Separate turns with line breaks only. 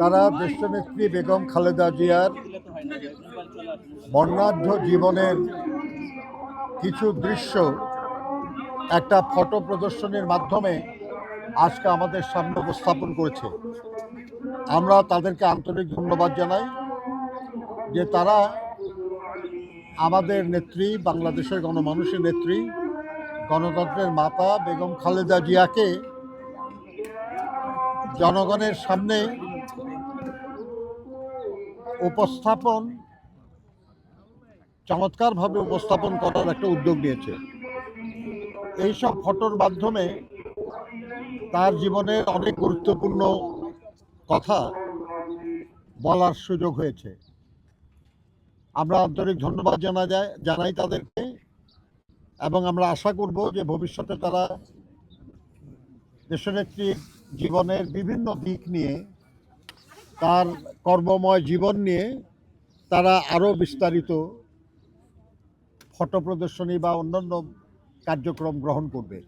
তারা দেশনেত্রী বেগম খালেদা জিয়ার বর্ণাঢ্য জীবনের কিছু দৃশ্য, একটা ফটো প্রদর্শনীর মাধ্যমে আজকে আমাদের সামনে উপস্থাপন করেছে। আমরা তাদেরকে আন্তরিক ধন্যবাদ জানাই যে তারা আমাদের নেত্রী, বাংলাদেশের গণমানুষের নেত্রী, গণতন্ত্রের মাতা বেগম খালেদা জিয়াকে জনগণের সামনে উপস্থাপন চমৎকারভাবে উপস্থাপন করার একটা উদ্যোগ নিয়েছে। এইসব ফটোর মাধ্যমে তার জীবনের অনেক গুরুত্বপূর্ণ কথা বলার সুযোগ হয়েছে। আমরা আন্তরিক ধন্যবাদ জানা যায়, জানাই তাদেরকে এবং আমরা আশা করব যে ভবিষ্যতে তারা দেশনেত্রীর জীবনের বিভিন্ন দিক নিয়ে তার কর্মময় জীবন নিয়ে তারা আরও বিস্তারিত ফটো প্রদর্শনী বা অন্যান্য কার্যক্রম গ্রহণ করবে।